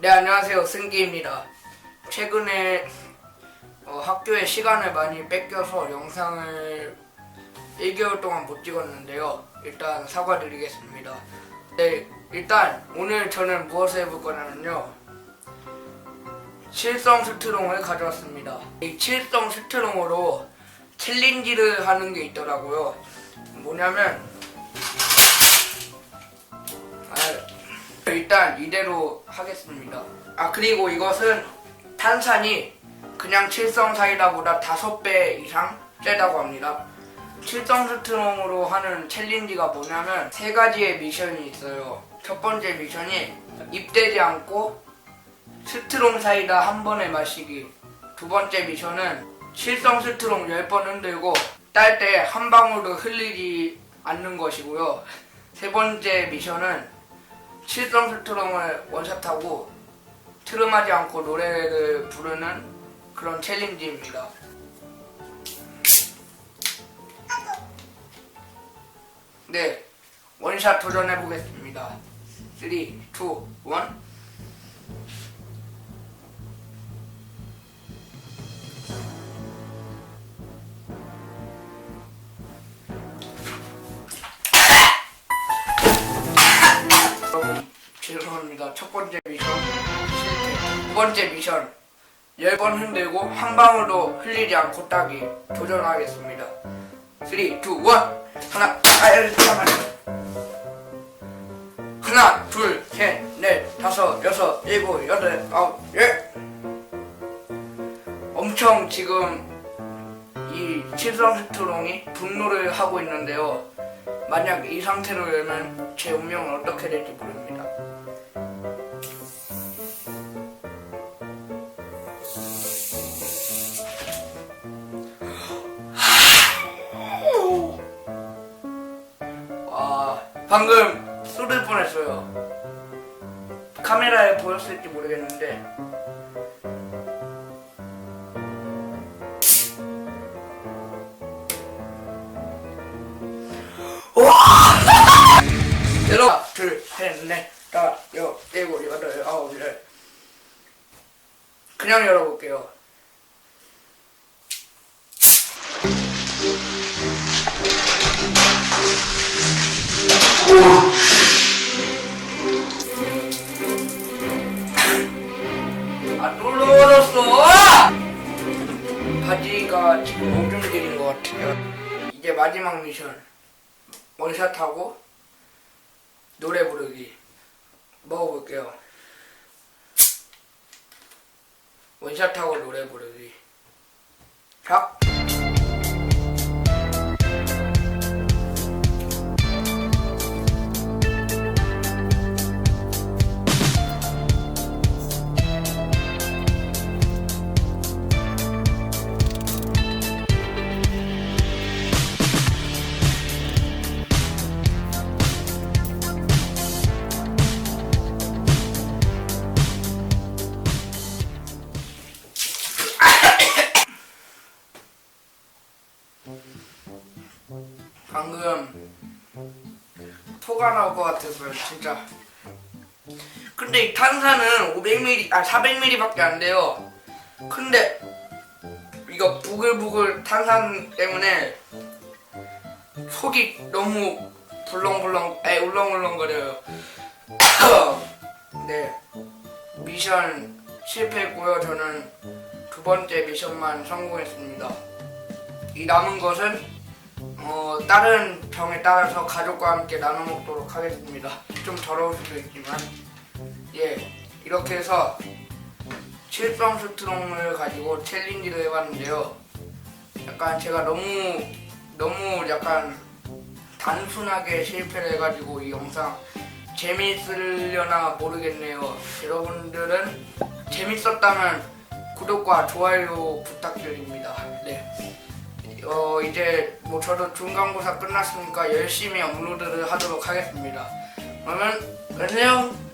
네 안녕하세요 승기입니다. 최근에 어, 학교에 시간을 많이 뺏겨서 영상을 1개월 동안 못 찍었는데요. 일단 사과드리겠습니다. 네 일단 오늘 저는 무엇을 해볼 거냐면요. 칠성 스트롱을 가져왔습니다. 이 칠성 스트롱으로 챌린지를 하는 게 있더라고요. 뭐냐면 아, 일단 이대로 하겠습니다. 아 그리고 이것은 탄산이 그냥 칠성 사이다보다 5배 이상 세다고 합니다. 칠성 스트롱으로 하는 챌린지가 뭐냐면 세 가지의 미션이 있어요. 첫 번째 미션이 입대지 않고 스트롱 사이다 한 번에 마시기. 두 번째 미션은 칠성 스트롱 10번 흔들고 딸 때 한 방울도 흘리지 않는 것이고요. 세 번째 미션은 칠성 스트롱을 원샷하고 트름하지 않고 노래를 부르는 그런 챌린지입니다. 네, 원샷 도전해 보겠습니다. 3, 2, 1. 죄송합니다. 첫 번째 미션 실패. 두 번째 미션 10번 흔들고 한 방울도 흘리지 않고 따기 도전하겠습니다. 3, 2, 1 하나 아야 잠깐만 하나 둘 셋 넷 다섯 여섯 일곱 여덟 아홉 열 엄청 지금 이 칠성 스트롱이 분노를 하고 있는데요. 만약 이 상태로 열면 제 운명은 어떻게 될지 모릅니다. 방금 쏟을 뻔했어요. 카메라에 보였을지 모르겠는데. 여러분, 둘, 셋, 넷, 다섯, 여섯, 일곱, 여덟, 아홉, 열. 그냥 열어볼게요. 아, 놀러왔어! 바지가 지금 오줌들인 것 같아요. 이제 마지막 미션. 원샷하고 노래 부르기. 먹어볼게요. 원샷하고 노래 부르기. 자. 방금 토가 나올 것 같았어요, 진짜. 근데 이 탄산은 500ml, 아 400ml밖에 안 돼요. 근데 이거 부글부글 탄산 때문에 속이 너무 불렁불렁, 에 울렁울렁거려요. 네, 미션 실패했고요. 저는 두 번째 미션만 성공했습니다. 이 남은 것은 어, 다른 병에 따라서 가족과 함께 나눠 먹도록 하겠습니다. 좀 더러울 수도 있지만, 예, 이렇게 해서 칠성 스트롱을 가지고 챌린지를 해봤는데요. 약간 제가 너무, 너무 약간 단순하게 실패를 해가지고 이 영상 재미있으려나 모르겠네요. 여러분들은 재밌었다면 구독과 좋아요 부탁드립니다. 네. 어 이제 뭐 저도 중간고사 끝났으니까 열심히 업로드를 하도록 하겠습니다. 그러면 안녕.